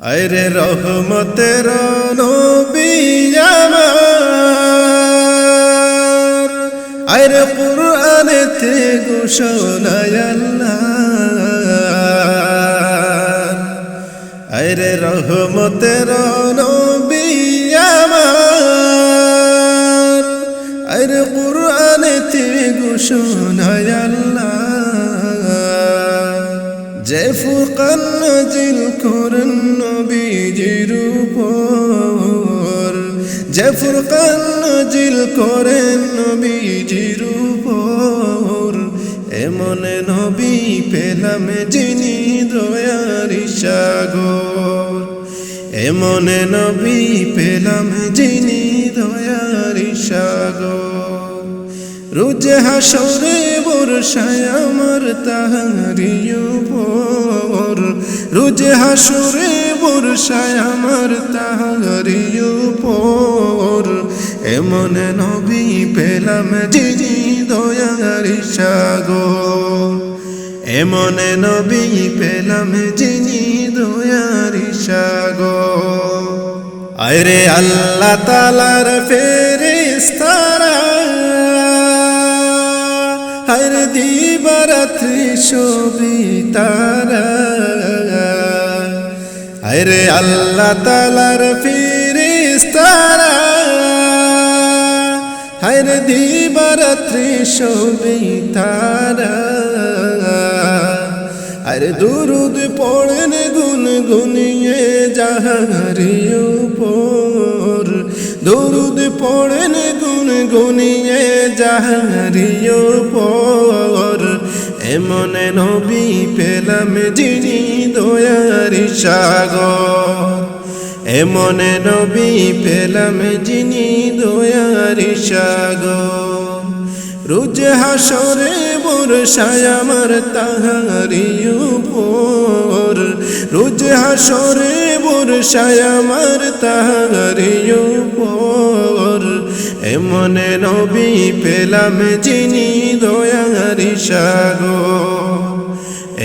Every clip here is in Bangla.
আরে রহমতের আরে কুরআনেতে ঘোষণায় আল্লাহ। আরে রহমতের আরে কুরআনেতে ঘোষণায় আল্লাহ। যে ফুরকান করেন ফুরকান নাজিল করেন নবীজির উপর। এমন নবী পেলাম যিনি দয়ার সাগর। এমন নবী পেলাম যিনি দয়ার সাগর। রোজ হাসরে বর্ষায় আমার তাহারি উপর। রোজ হাসরে বর্ষায় আমার তাহারি উপর। এমন নবী পেলাম যিনি দয়ার সাগর। এমন নবী পেলাম যিনি দয়ার সাগর। আরে আল্লাহ তালার ফেরেস্তারা হর দিবরাত্রি শোভি আরে আল্লাহ তালার ফেরেস্তারা হর দিবরাত্রি শোভি তারা। আরে দুরুদ পড়েন গুন গুনিয়ে যাহারি উপর। দুরুদ পড়েন গুন গুনিয়ে যাহারি উপর। এমন নবী পেলাম যিনি দয়ারি সাগর। এমন নবী পেলাম যিনি দয়ারি সাগর। রোজ হাসরে বর্ষায় আমার তাহারি উপর। রোজ হাসরে বর্ষায় আমার তাহারি এমন নবী পেলাম যিনি দয়ারি সাগর।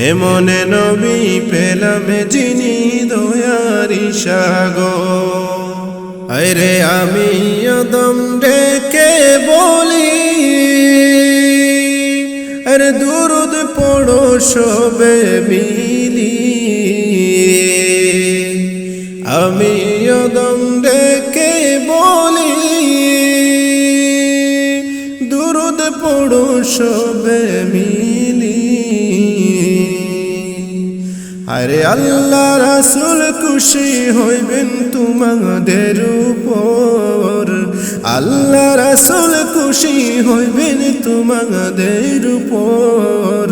এমন নবী পেলাম যিনি দয়ারি সাগর। আরে আমি অদম ডেকে বলি, আরে দুরুদ পড়ো সবে মিলি। আমি অদম পড়ো সবে মিলি। আরে আল্লাহ রাসুল খুশি হইবেন তোমাদের উপর। আল্লাহ রাসুল খুশি হইবেন তোমাদের উপর।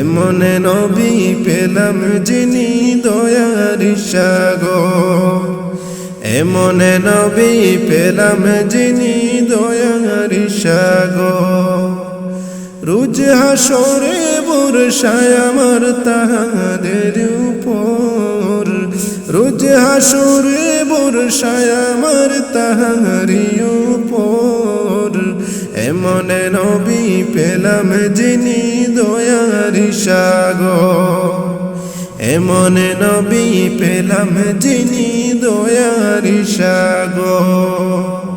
এমন নবী পেলাম যিনি দয়ার সাগর। এমন নবী পেলাম যিনি দয়ার সাগর। রোজ হাসরে বর্ষায় আমার তাহাদের উপর। রোজ হাসরে বর্ষায় আমার তাহারি উপর। এমন নবী পেলাম যিনি দয়ারি সাগর। এমন নবী পেলাম যিনি দয়ারি সাগর